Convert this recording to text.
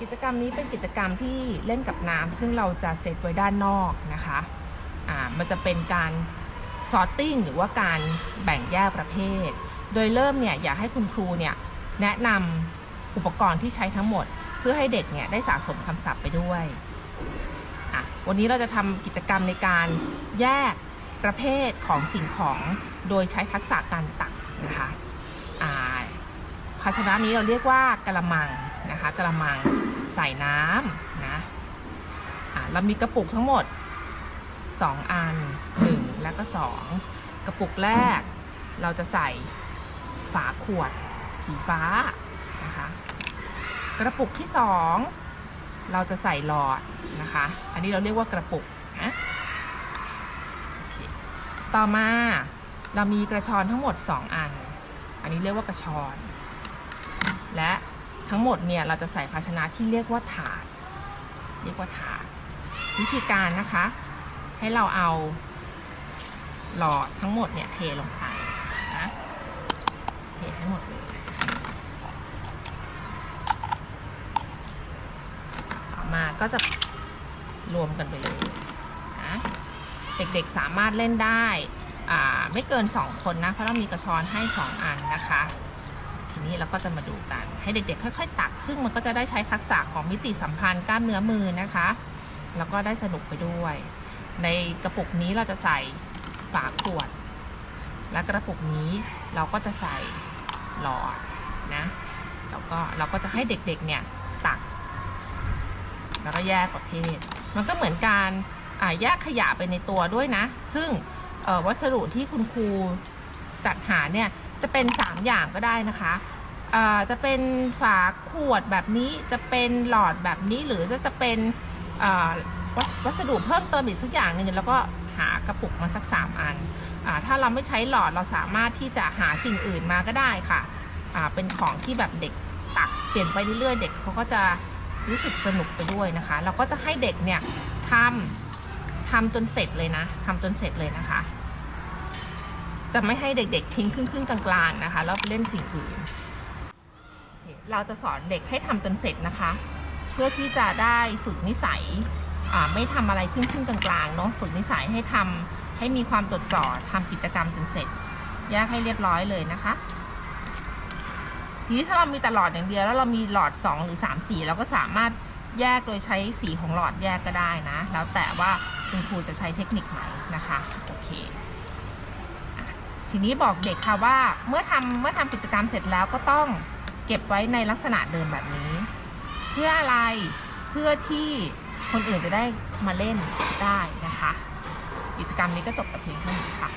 กิจกรรมนี้เป็นกิจกรรมที่เล่นกับน้ำซึ่งเราจะเซตไว้ด้านนอกนะคะอ่ามันจะเป็นการซอร์ติ้งหรือว่าการแบ่งแยกประเภท โดยเริ่มเนี่ยอยากให้คุณครูเนี่ยแนะนำอุปกรณ์ที่ใช้ทั้งหมด เพื่อให้เด็กเนี่ยได้สะสมคำศัพท์ไปด้วยอะวันนี้เราจะทำกิจกรรมในการแยกประเภทของสิ่งของโดยใช้ทักษะการตักนะคะภาชนะนี้เราเรียกว่ากระมังนะคะกระมัง ใส่น้ำนะะเรามีกระปุกทั้งหมด 2 อัน 1 แล้วก็ 2 กระปุกแรก เราจะใส่ฝาขวดสีฟ้านะคะกระปุกที่ 2 เราจะใส่หลอดนะคะ อันนี้เราเรียกว่ากระปุกนะโอเคต่อมาเรามีกระชอนทั้งหมด 2 อัน อันนี้เรียกว่ากระชอน และ ทั้งหมดเนี่ยเราจะใส่ภาชนะที่เรียกว่าถาด เรียกว่าถาด วิธีการนะคะ ให้เราเอาหลอดทั้งหมดเนี่ยเทลงไปนะเทให้หมดเลยต่อมาก็จะรวมกันไปเลยนะเด็กๆสามารถเล่นได้ไม่เกิน 2 คนนะ เพราะเรามีกระชอนให้ 2 อันนะคะ นี้เราก็จะมาดูกัน ให้เด็กๆ ค่อย ๆ ตัก ซึ่งมันก็จะได้ใช้ทักษะของมิติสัมพันธ์กล้ามเนื้อมือนะคะ แล้วก็ได้สนุกไปด้วย ในกระปุกนี้เราจะใส่ฝาขวด และกระปุกนี้เราก็จะใส่หลอดนะแล้วก็เราก็จะให้เด็กๆเนี่ยตัก แล้วก็แยกประเภท มันก็เหมือนการแยกขยะไปในตัวด้วยนะ ซึ่งวัสดุที่คุณครูจัดหาเนี่ยจะเป็น 3 อย่างก็ได้นะคะ จะเป็นฝาขวดแบบนี้จะเป็นหลอดแบบนี้หรือจะจะเป็นวัสวัสดุเพิ่มเติมอีกสักอย่างหนึ่งแล้วก็หากระปุกมาสัก 3 อันอถ้าเราไม่ใช้หลอดเราสามารถที่จะหาสิ่งอื่นมาก็ได้ค่ะเป็นของที่แบบเด็กตักเปลี่ยนไปเรื่อยๆเด็กเขาก็จะรู้สึกสนุกไปด้วยนะคะ เราก็จะให้เด็กเนี่ยทำทำจนเสร็จเลยนะทำจนเสร็จเลยนะคะ จะไม่ให้เด็กๆทิ้งครึ่งๆกลางๆนะคะแล้วไปเล่นสิ่งอื่น เราจะสอนเด็กให้ทำจนเสร็จนะคะ เพื่อที่จะได้ฝึกนิสัยไม่ทำอะไรครึ่งๆกลางๆเนาะฝึกนิสัยให้ทำให้มีความจดจ่อทำกิจกรรมจนเสร็จแยกให้เรียบร้อยเลยนะคะทีนี้ถ้าเรามีแต่หลอดอย่างเดียวแล้วเรามีหลอด 2 หรือ 3 สีเราก็สามารถแยกโดยใช้สีของหลอดแยกก็ได้นะ แล้วแต่ว่าคุณครูจะใช้เทคนิคไหนนะคะโอเคทีนี้บอกเด็กค่ะว่าเมื่อทำเมื่อทำกิจกรรมเสร็จแล้วก็ต้อง เก็บไว้ในลักษณะเดิมแบบนี้ เพื่ออะไรเพื่อที่คนอื่นจะได้มาเล่นได้นะคะ กิจกรรมนี้ก็จบแต่เพียงเท่านี้ค่ะ